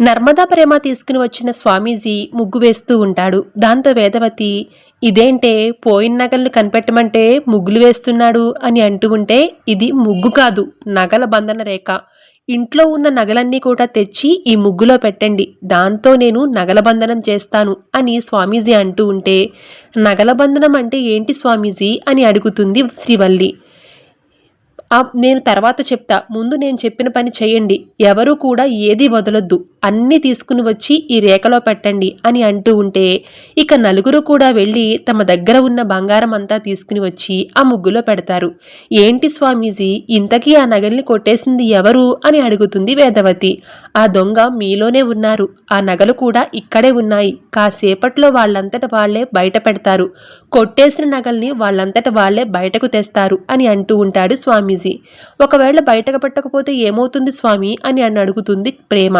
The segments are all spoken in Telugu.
నర్మదా ప్రేమ తీసుకుని వచ్చిన స్వామీజీ ముగ్గు వేస్తూ ఉంటాడు. దాంతో వేదవతి ఇదేంటే పోయిన నగలను కనిపెట్టమంటే ముగ్గులు వేస్తున్నాడు అని అంటూ ఉంటే ఇది ముగ్గు కాదు నగల బంధన రేఖ. ఇంట్లో ఉన్న నగలన్నీ కూడా తెచ్చి ఈ ముగ్గులో పెట్టండి. దాంతో నేను నగల బంధనం చేస్తాను అని స్వామీజీ అంటూ ఉంటే నగల బంధనం అంటే ఏంటి స్వామీజీ? అని అడుగుతుంది శ్రీవల్లి. నేను తర్వాత చెప్తా. ముందు నేను చెప్పిన పని చేయండి. ఎవరు కూడా ఏది వదలొద్దు. అన్నీ తీసుకుని వచ్చి ఈ రేఖలో పెట్టండి అని అంటూ ఉంటే ఇక నలుగురు కూడా వెళ్ళి తమ దగ్గర ఉన్న బంగారం అంతా తీసుకుని వచ్చి ఆ ముగ్గులో పెడతారు. ఏంటి స్వామీజీ ఇంతకీ ఆ నగల్ని కొట్టేసింది ఎవరు అని అడుగుతుంది వేదవతి. ఆ దొంగ మీలోనే ఉన్నారు. ఆ నగలు కూడా ఇక్కడే ఉన్నాయి. కాసేపట్లో వాళ్ళంతట వాళ్ళే బయట పెడతారు. కొట్టేసిన నగల్ని వాళ్ళంతట వాళ్ళే బయటకు తెస్తారు అని అంటూ ఉంటాడు స్వామీజీ. ఒకవేళ బయటకు పెట్టకపోతే ఏమవుతుంది స్వామి అని అని అడుగుతుంది ప్రేమ.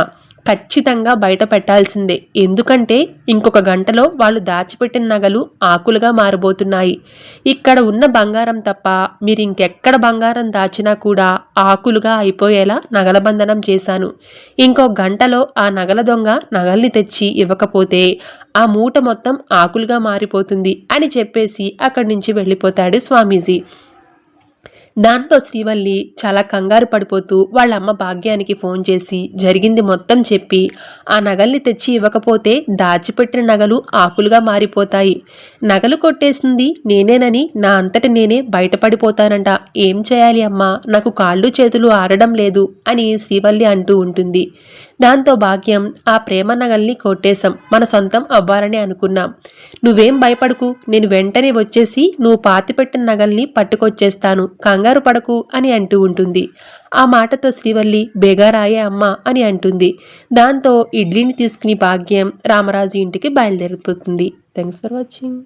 ఖచ్చితంగా బయట పెట్టాల్సిందే. ఎందుకంటే ఇంకొక గంటలో వాళ్ళు దాచిపెట్టిన నగలు ఆకులుగా మారబోతున్నాయి. ఇక్కడ ఉన్న బంగారం తప్ప మీరు ఇంకెక్కడ బంగారం దాచినా కూడా ఆకులుగా అయిపోయేలా నగల బంధనం చేశాను. ఇంకో గంటలో ఆ నగల దొంగ నగల్ని తెచ్చి ఇవ్వకపోతే ఆ మూట మొత్తం ఆకులుగా మారిపోతుంది అని చెప్పేసి అక్కడి నుంచి వెళ్ళిపోతాడు స్వామీజీ. దాంతో శ్రీవల్లి చాలా కంగారు పడిపోతూ వాళ్ళ అమ్మ భాగ్యానికి ఫోన్ చేసి జరిగింది మొత్తం చెప్పి ఆ నగల్ని తెచ్చి ఇవ్వకపోతే దాచిపెట్టిన నగలు ఆకులుగా మారిపోతాయి. నగలు కొట్టేసింది నేనేనని నా అంతటి నేనే బయటపడిపోతానంట. ఏం చేయాలి అమ్మా? నాకు కాళ్ళు చేతులు ఆడడం లేదు అని శ్రీవల్లి అంటూ ఉంటుంది. దాంతో భాగ్యం ఆ ప్రేమ నగల్ని కొట్టేశాం. మన సొంతం అవ్వాలని అనుకున్నాం. నువ్వేం భయపడకు. నేను వెంటనే వచ్చేసి నువ్వు పాతిపెట్టిన నగల్ని పట్టుకొచ్చేస్తాను. కంగారు పడకు అని అంటూ ఉంటుంది. ఆ మాటతో శ్రీవల్లి బేగారాయే అమ్మ అని అంటుంది. దాంతో ఇడ్లీని తీసుకుని భాగ్యం రామరాజు ఇంటికి బయలుదేరిపోతుంది. Thanks for watching.